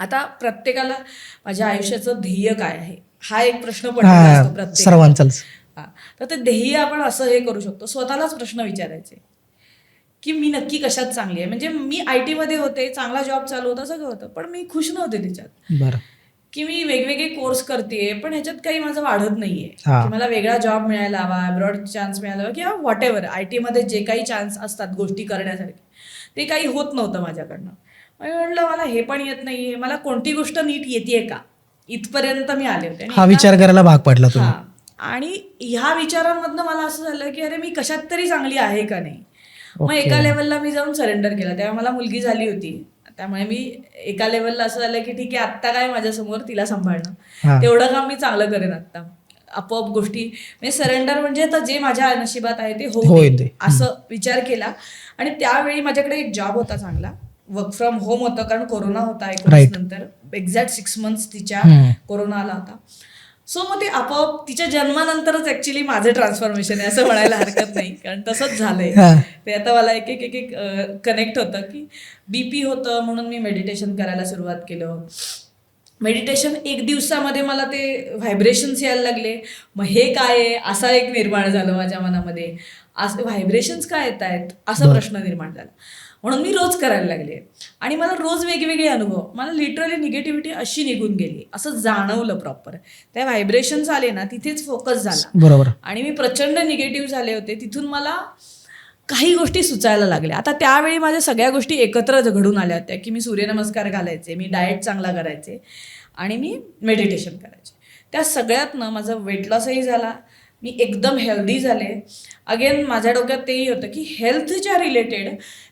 आता प्रत्येकाला माझ्या आयुष्याचं ध्येय काय आहे? हा एक प्रश्न पडलेला असतो प्रत्येक सर्वांचाच. तर ते ध्येय आपण असं हे करू शकतो. स्वतःलाच प्रश्न विचारायचे. की मी नक्की कशात चांगली आहे? म्हणजे मी आय टीमध्ये होते चांगला जॉब चालू होता सगळं होतं. पण मी खुश नव्हते त्याच्यात. की मी वेगवेगळे कोर्स करते पण ह्याच्यात काही माझं वाढत नाहीये. की मला वेगळा जॉब मिळायला हवा अब्रॉड चान्स मिळाला हवा किंवा व्हॉट एव्हर आय टीमध्ये जे काही चान्स असतात गोष्टी करण्यासारखे. ते काही होत नव्हतं माझ्याकडनं. मी म्हटलं मला हे पण येत नाहीये. मला कोणती गोष्ट नीट येते का? इथपर्यंत मी आले होते. हा विचार करायला भाग पडला तुम्ही. हा. आणि ह्या विचारांमधनं मला असं झालं की अरे मी कशात तरी चांगली आहे का नाही? मग. एका लेवलला मी जाऊन सरेंडर केलं. तेव्हा मला मुलगी झाली होती. त्यामुळे मी एका लेवलला असं झालं की ठीक आहे आत्ता काय माझ्यासमोर तिला हा. सांभाळणं तेवढं काम मी चांगलं करेन आत्ता. आपोआप गोष्टी म्हणजे सरेंडर म्हणजे आता जे माझ्या नशिबात आहे ते होऊ होऊ दे. दे. असं विचार केला. आणि त्यावेळी माझ्याकडे एक जॉब होता चांगला. वर्क फ्रॉम होम होतं कारण कोरोना होता एकोणीस. नंतर. एक्झॅक्ट सिक्स मंथ्स तिच्या. कोरोना आला होता. सो मग ते आपोआप तिच्या जन्मानंतरच ऍक्च्युली माझं ट्रान्सफॉर्मेशन आहे असं म्हणायला हरकत नाही कारण तसंच झालंय. ते आता मला एक एक एक एक कनेक्ट होतं की बीपी होतं म्हणून मी मेडिटेशन करायला सुरुवात केलं. मेडिटेशन एक दिवसामध्ये मला ते व्हायब्रेशन्स यायला लागले. मग हे काय आहे? असा एक निर्माण झालं माझ्या मनामध्ये. असं व्हायब्रेशन्स काय येत आहेत असा. प्रश्न निर्माण झाला. म्हणून मी रोज करायला लागले आणि मला रोज वेगवेगळे अनुभव मला लिटरली निगेटिव्हिटी अशी निघून गेली असं जाणवलं प्रॉपर त्या व्हायब्रेशन्स आले ना तिथेच फोकस झाला. बरोबर. आणि मी प्रचंड निगेटिव्ह झाले होते तिथून मला काही गोष्टी सुचायला लागल्या. आता त्यावेळी माझ्या सगळ्या गोष्टी एकत्र घडून आल्या होत्या की मी सूर्यनमस्कार घालायचे मी डाएट चांगला करायचे आणि मी मेडिटेशन करायचे. त्या सगळ्यातनं माझा वेट लॉसही झाला. मी एकदम हेल्दी झाले. अगेन माझ्या डोक्यात तेही होतं की हेल्थच्या रिलेटेड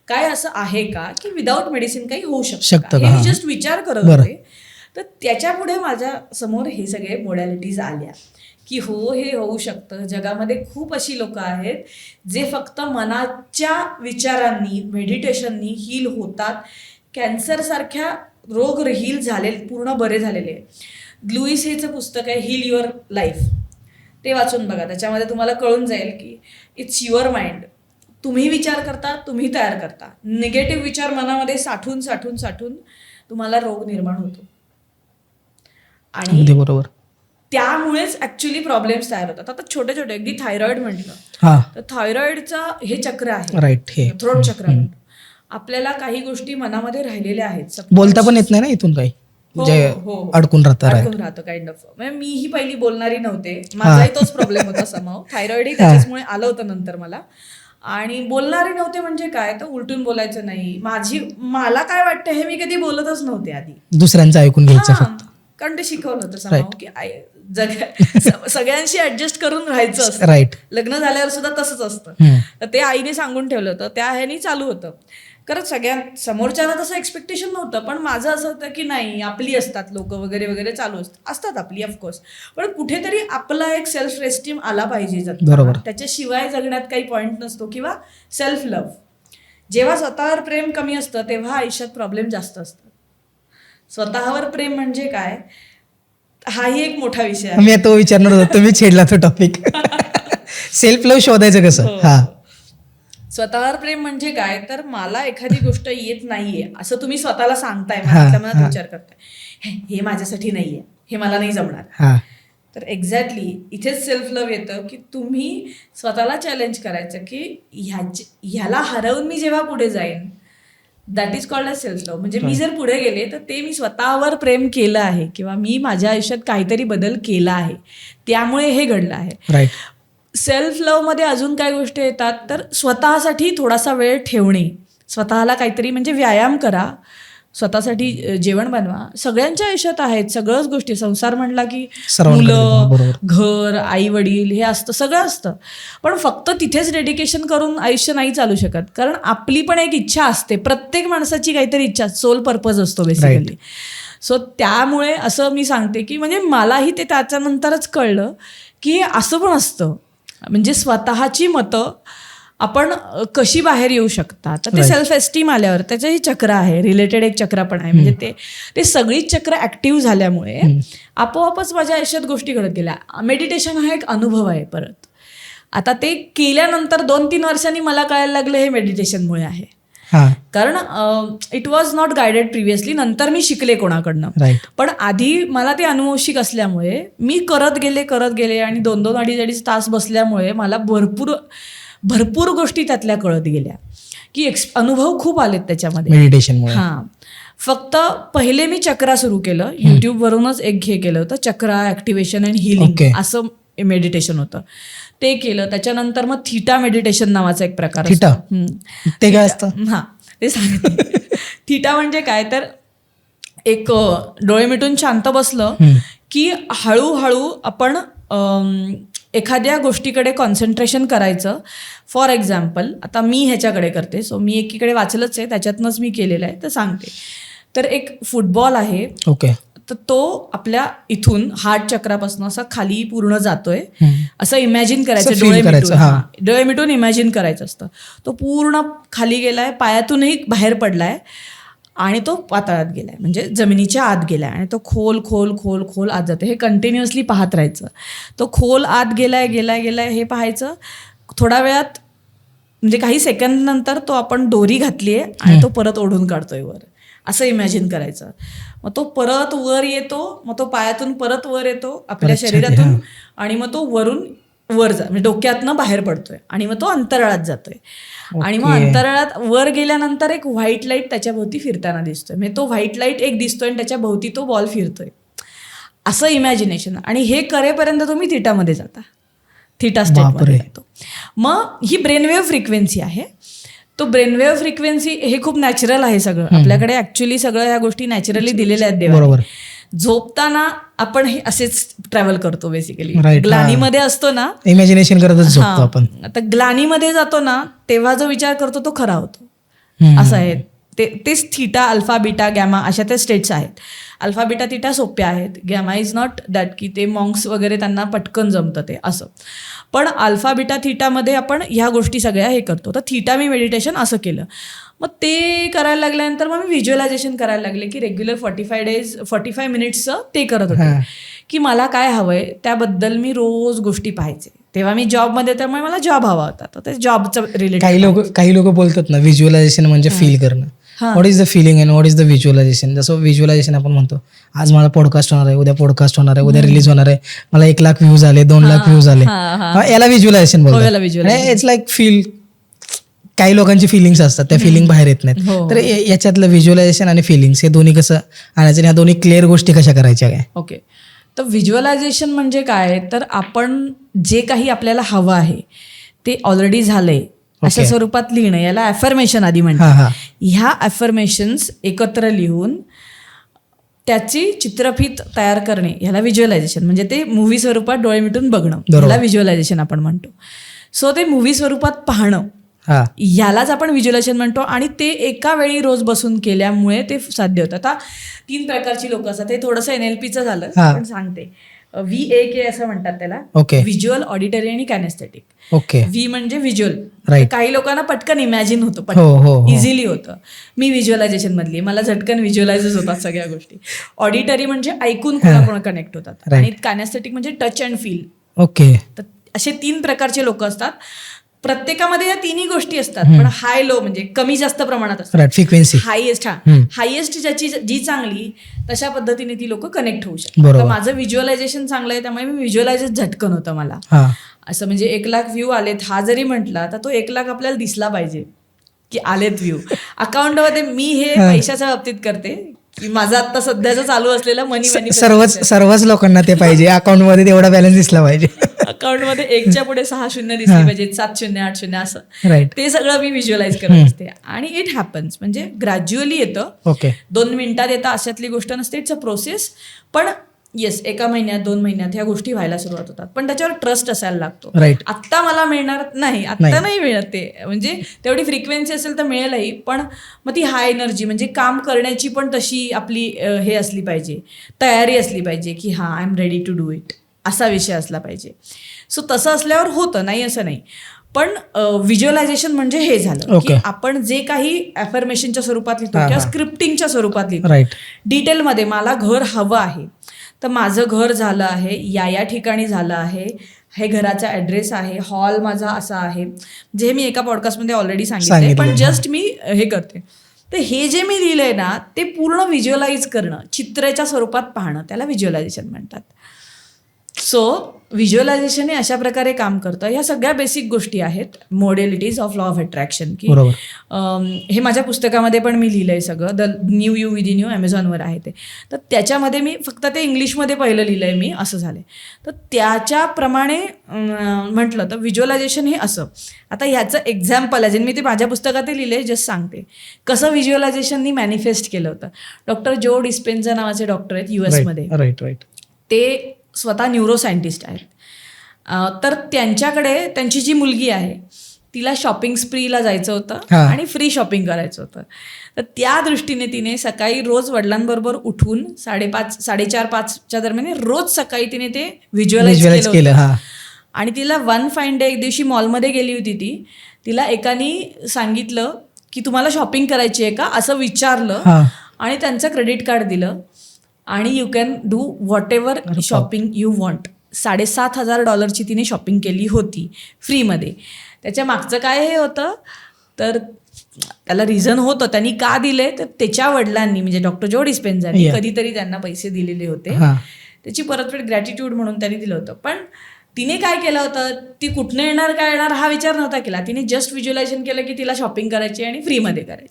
काय असं आहे का की विदाऊट मेडिसिन काही होऊ शकतं का? हे मी. जस्ट विचार करत. होते. तर त्याच्या पुढे माझ्यासमोर हे सगळे मोडॅलिटीज आल्या. की हो हे होऊ शकतं. जगामध्ये खूप अशी लोक आहेत जे फक्त मनाच्या विचारांनी मेडिटेशननी हील होतात. कॅन्सरसारख्या रोग हील झाले पूर्ण बरे झालेले लुईस हेचं पुस्तक आहे हील युअर लाईफ ते वाचून बघा. त्याच्यामध्ये तुम्हाला कळून जाईल की इट्स युअर माइंड तुम्ही विचार करता तुम्ही तयार करता. निगेटिव्ह विचार मनामध्ये साठून साठून साठून तुम्हाला रोग निर्माण होतो. आणि बरोबर. त्यामुळेच ऍक्च्युली प्रॉब्लेम्स तयार होतात. आता छोटे छोटे अगदी थायरॉइड म्हटलं. हा. तर थायरॉइडचं हे चक्र आहे. राईट हे. थ्रोट चक्र. आपल्याला काही गोष्टी मनामध्ये राहिलेल्या आहेत. बोलता पण येत नाही ना इथून काही? जे हो, हो. अडकून. अडकून राहतो काइंड ऑफ म्हणजे मीही पहिली बोलणारी नव्हते. माझाही तोच प्रॉब्लेम होता समाव थायरॉइडही त्याच्याचमुळे आलं होतं नंतर मला. आणि बोलणारी नव्हते म्हणजे काय? तर उलटून बोलायचं नाही. माझी मला काय वाटतं हे मी कधी बोलतच नव्हते आधी. दुसऱ्यांचं ऐकून घ्यायचं हा, फक्त. कारण ते शिकवलं होतं समाव की आय- जग स- सगळ्यांशी ऍडजस्ट करून राहायचं असतं. राईट लग्न झाल्यावर सुद्धा तसंच असतं. तर ते आईने सांगून ठेवलं होतं. त्या ह्यानी चालू होतं. खरंच सगळ्या समोरच्याला तसं एक्सपेक्टेशन नव्हतं पण माझं असं होतं की नाही आपली असतात लोक वगैरे वगैरे चालू असतात असतात आपली ऑफकोर्स पण कुठेतरी आपला एक सेल्फ रेस्टीम आला पाहिजे. बरोबर. त्याच्याशिवाय जगण्यात काही पॉईंट नसतो किंवा सेल्फ लव्ह जेव्हा स्वतःवर प्रेम कमी असतं तेव्हा आयुष्यात प्रॉब्लेम जास्त असतात. स्वतःवर प्रेम म्हणजे काय? हाही एक मोठा विषय आहे. मी आता विचारणार होतो तुम्ही छेडला तो टॉपिक सेल्फ लव्ह शोधायचं कसं? हो. स्वतःवर प्रेम म्हणजे काय? तर मला एखादी गोष्ट येत नाहीये असं तुम्ही स्वतःला सांगताय मनातल्या मनात. विचार करताय. "हे- माझ्यासाठी नाहीये हे मला नाही जमणार. हा. तर एक्झॅक्टली इथेच सेल्फ लव्ह येतं की तुम्ही स्वतःला चॅलेंज करायचं की ह्याची ह्याला हरवून मी जेव्हा पुढे जाईन that is called a self love म्हणजे मी जर पुढे गेले तर ते मी स्वतःवर प्रेम केलं आहे किंवा मी माझ्या आयुष्यात काहीतरी बदल केला आहे त्यामुळे हे घडलं आहे. सेल्फ लव्हमध्ये अजून काय गोष्टी येतात तर स्वतःसाठी थोडासा वेळ ठेवणे. स्वतःला काहीतरी म्हणजे व्यायाम करा. स्वतःसाठी जेवण बनवा. सगळ्यांच्या आयुष्यात आहेत सगळंच गोष्टी. संसार म्हणला की मुलं. घर आई वडील हे असतं सगळं असतं. पण फक्त तिथेच डेडिकेशन करून आयुष्य नाही चालू शकत. कारण आपली पण एक इच्छा असते. प्रत्येक माणसाची काहीतरी इच्छा सोल पर्पज असतो बेसिकली सो त्यामुळे असं मी सांगते की म्हणजे मलाही ते त्याच्यानंतरच कळलं की असं पण असतं. म्हणजे स्वतःची मतं आपण कशी बाहेर येऊ शकतात? तर ते. सेल्फ एस्टीम आल्यावर त्याचंही चक्र आहे रिलेटेड एक चक्र पण आहे. म्हणजे ते ते सगळीच चक्र ऍक्टिव्ह झाल्यामुळे आपोआपच माझ्या आयुष्यात गोष्टी घडत गेल्या. मेडिटेशन हा एक अनुभव आहे परत. आता ते केल्यानंतर दोन तीन वर्षांनी मला कळायला लागलं हे मेडिटेशनमुळे आहे. कारण it was not guided previously नंतर मी शिकले कोणाकडनं. पण आधी मला ते अनुवंशिक असल्यामुळे मी करत गेले करत गेले आणि दोन दोन अडीच अडीच तास बसल्यामुळे मला भरपूर भरपूर गोष्टी त्यातल्या कळत गेल्या. की एक्स अनुभव खूप आलेत त्याच्यामध्ये. मेडिटेशनमुळे हां. फक्त पहिले मी चक्रा सुरू केलं. युट्यूबवरूनच एक हे केलं होतं. Chakra activation and healing. असं मेडिटेशन होतं. ते केलं. त्याच्यानंतर मग थिटा मेडिटेशन नावाचा एक प्रकार. थिटा? ते काय असतं? हा ते सांगते. थिटा म्हणजे काय? तर एक डोळे मिटून शांत बसलं. की हळूहळू आपण एखाद्या गोष्टीकडे कॉन्सन्ट्रेशन करायचं. फॉर एक्झाम्पल आता मी ह्याच्याकडे करते. सो मी एकीकडे वाचलंच आहे. त्याच्यातनंच मी केलेलं आहे. तर सांगते. तर एक फुटबॉल आहे. ओके तर तो आपल्या इथून हार्ट चक्रापासून असा खाली पूर्ण जातोय. असं इमॅजिन करायचं डोळे मिटून. डोळे मिटून इमॅजिन करायचं असतं. तो पूर्ण खाली गेलाय पायातूनही बाहेर पडलाय आणि तो पातळात गेलाय म्हणजे जमिनीच्या आत गेलाय. आणि तो खोल खोल खोल खोल आत जातो हे कंटिन्युअसली पाहत राहायचं. तो खोल आत गेलाय गेलाय गेलाय हे पाहायचं. थोड्या वेळात म्हणजे काही सेकंद नंतर तो आपण दोरी घातली आहे आणि तो परत ओढून काढतोय वर. असं इमॅजिन करायचं. मग तो परत वर येतो मग तो पायातून परत वर येतो आपल्या शरीरातून. आणि मग तो वरून वर जा म्हणजे डोक्यातनं बाहेर पडतोय आणि मग तो अंतराळात जातोय. आणि मग. अंतराळात वर गेल्यानंतर एक व्हाईट लाइट त्याच्या भोवती फिरताना दिसतोय. म्हणजे तो व्हाईट लाइट एक दिसतोय आणि त्याच्या भोवती तो बॉल फिरतोय. असं इमॅजिनेशन आणि हे करेपर्यंत तुम्ही थिटामध्ये जाता. थिटा स्टेटमध्ये. जातो. मग ही ब्रेनवेव्ह फ्रिक्वेन्सी आहे. तो ब्रेनवेव्ह फ्रिक्वेन्सी हे खूप नॅचरल आहे सगळं. आपल्याकडे ऍक्च्युली सगळं ह्या गोष्टी नॅचरली दिलेल्या आहेत बरोबर. झोपताना आपण हे असेच ट्रॅव्हल करतो बेसिकली. ग्लानीमध्ये असतो ना इमॅजिनेशन करतच झोपतो. आपण. आता ग्लानीमध्ये जातो ना तेव्हा जो विचार करतो तो खरा होतो. असं आहे. ते तेच थिटा अल्फा बिटा गॅमा अशा त्या स्टेट्स आहेत. अल्फा बिटा थिटा सोप्या आहेत. गॅमा इज नॉट दॅट की ते मॉंक्स वगैरे त्यांना पटकन जमतं ते असं. पण अल्फा बिटा थिटामध्ये आपण ह्या गोष्टी सगळ्या हे करतो. तर थिटा मी मेडिटेशन असं केलं. मग ते करायला लागल्यानंतर मग मी व्हिज्युअलायझेशन करायला लागले की regular forty five days forty five मिनिट्सचं ते करत होते. की मला काय हवंय त्याबद्दल मी रोज गोष्टी पाहायचे. तेव्हा मी जॉबमध्ये त्यामुळे मला जॉब हवा होता. तर ते जॉबचं रिलेटेड काही लोक काही लोक बोलतात ना व्हिज्युअलायझेशन म्हणजे फील करणं. What is the feeling and what is the visualisation जसं व्हिज्युअलायझेशन आपण म्हणतो आज मला पॉडकास्ट होणार आहे उद्या पॉडकास्ट होणार आहे उद्या रिलीज होणार आहे. मला एक लाख व्ह्यूज आले दोन लाख व्ह्यूज आले. याला व्हिज्युअलायझेशन हो. बोलतात इट्स लाईक फील काही लोकांची फिलिंग्स असतात त्या फिलिंग बाहेर येत नाहीत. हो. तर याच्यातलं व्हिज्युअलायझेशन आणि फिलिंग्स हे दोन्ही कसं आणायचं आणि ह्या दोन्ही क्लिअर गोष्टी कशा करायच्या काय? ओके तर व्हिज्युअलायझेशन म्हणजे काय? तर आपण जे काही आपल्याला हवं आहे ते ऑलरेडी झालंय. अशा. स्वरूपात लिहिणं याला ॲफर्मेशन आधी म्हणतात. ह्या ॲफर्मेशन्स एकत्र लिहून त्याची चित्रफित तयार करणे ह्याला व्हिज्युअलायझेशन म्हणजे ते मूवी स्वरूपात डोळे मिटून बघणं. ह्याला व्हिज्युअलायझेशन आपण म्हणतो. सो ते मूवी स्वरूपात पाहणं हा. ह्यालाच आपण व्हिज्युअलायझेशन म्हणतो आणि ते एका वेळी रोज बसून केल्यामुळे ते साध्य होतं. आता तीन प्रकारची लोक असतात. हे थोडंसं एन एल पीचं झालं. पण सांगते. व्ही ए के असं म्हणतात त्याला. ओके व्हिज्युअल ऑडिटरी आणि कॅनेस्थेटिक ओके व्ही म्हणजे व्हिज्युअल. काही लोकांना पटकन इमॅजिन होतं हो हो हो. इझिली होतं. मी व्हिज्युअलायझेशन मधली. मला झटकन व्हिज्युअलायझच होतात सगळ्या गोष्टी. ऑडिटरी म्हणजे ऐकून कोणाकोणा कनेक्ट होतात. आणि कॅनेस्थेटिक म्हणजे टच अँड फील ओके तर असे तीन प्रकारचे लोक असतात. प्रत्येकामध्ये या तिन्ही गोष्टी असतात पण हाय लो म्हणजे कमी जास्त प्रमाणात असतात. फ्रिक्वेन्सी हायेस्ट हा. हायेस्ट ज्याची जी चांगली तशा पद्धतीने ती लोक कनेक्ट होऊ शकतात. माझं व्हिज्युअलायझेशन चांगलं आहे त्यामुळे मी व्हिज्युअलायझेशन झटकन होतं मला. हा. असं म्हणजे एक लाख व्ह्यू आलेत हा जरी म्हटला तर तो एक लाख आपल्याला दिसला पाहिजे की आलेत व्ह्यू अकाउंटमध्ये मी हे पैशाच्या बाबतीत करते की माझं आता सध्याचं चालू असलेलं मनी मनी सर्वच सर्वच लोकांना ते पाहिजे अकाउंटमध्ये तेवढा बॅलन्स दिसला पाहिजे. अकाउंटमध्ये एकच्या पुढे सहा शून्य दिसली पाहिजे सात शून्य आठ शून्य असं. ते सगळं मी व्हिज्युअलाइज करत असते. आणि इट हॅपन्स म्हणजे ग्रॅज्युअली येतं. ओके दोन मिनिटात येतं अशातली गोष्ट नसते. इट्स अ प्रोसेस पण येस एका महिन्यात दोन महिन्यात ह्या गोष्टी व्हायला सुरुवात होतात. पण त्याच्यावर ट्रस्ट असायला लागतो. आत्ता मला मिळणार नाही. आत्ता नाही. मिळत ते. म्हणजे तेवढी फ्रिक्वेन्सी असेल तर मिळेलही. पण मग ती हाय एनर्जी म्हणजे काम करण्याची पण तशी आपली हे असली पाहिजे. तयारी असली पाहिजे की हां I am ready to do it असा विषय असला पाहिजे. सो तसं असल्यावर होतं नाही असं नाही. पण व्हिज्युअलायझेशन म्हणजे हे झालं की. आपण जे काही अफर्मेशनच्या स्वरूपात लिहितो किंवा. स्क्रिप्टिंगच्या स्वरूपात लिहितो डिटेलमध्ये मला घर हवं आहे. तर माझं घर झालं आहे या या ठिकाणी झालं आहे हे घराचा ॲड्रेस आहे हॉल माझा असा आहे. जे मी एका पॉडकास्टमध्ये ऑलरेडी सांगितलं पण. जस्ट मी हे करते. तर हे जे मी लिहिलंय ना ते पूर्ण व्हिज्युअलाइज करणं चित्राच्या स्वरूपात पाहणं त्याला व्हिज्युअलायझेशन म्हणतात. सो व्हिज्युअलायझेशन हे अशा प्रकारे काम करतं. ह्या सगळ्या बेसिक गोष्टी आहेत. Modalities of law of attraction की हे माझ्या पुस्तकामध्ये पण मी लिहिलं आहे सगळं. The new you with new ॲमेझॉनवर आहे ते. तर त्याच्यामध्ये मी फक्त ते इंग्लिशमध्ये पहिलं लिहिलं आहे मी असं झालं तर त्याच्याप्रमाणे म्हटलं तर व्हिज्युअलायझेशन हे असं. आता ह्याचं एक्झाम्पल आहे. जे मी ते माझ्या पुस्तकात लिहिलं आहे जस्ट सांगते. कसं व्हिज्युअलायझेशननी मॅनिफेस्ट केलं होतं? डॉक्टर जो डिस्पेन्झा नावाचे डॉक्टर आहेत यू एसमध्ये राईट राईट राईट ते स्वतः न्यूरो सायंटिस्ट आहेत तर त्यांच्याकडे त्यांची जी मुलगी आहे तिला शॉपिंग स्प्रीला जायचं होतं. आणि फ्री शॉपिंग करायचं होतं. तर त्या दृष्टीने तिने सकाळी रोज वडिलांबरोबर उठून साडेपाच साडेचार पाचच्या दरम्यान रोज सकाळी तिने ते व्हिज्युअलाइज केलं आणि तिला वन फाईन डे एक दिवशी मॉलमध्ये गेली होती ती. तिला एकानी सांगितलं की तुम्हाला शॉपिंग करायची आहे का? असं विचारलं आणि त्यांचं क्रेडिट कार्ड दिलं. आणि you can do whatever shopping you want साडेसात हजार डॉलरची तिने शॉपिंग केली होती फ्रीमध्ये त्याच्या मागचं काय हे होतं? तर त्याला रिझन होतं त्यांनी का दिले? तर त्याच्या वडिलांनी म्हणजे डॉक्टर जो डिस्पेन्झांनी. कधीतरी त्यांना पैसे दिलेले होते. त्याची परतफेड ग्रॅटिट्यूड म्हणून त्यांनी दिलं होतं. पण तिने काय केलं होतं? ती कुठनं येणार काय येणार हा विचार नव्हता केला. तिने जस्ट व्हिज्युअलायझेशन केलं की तिला शॉपिंग करायची आणि फ्रीमध्ये करायची.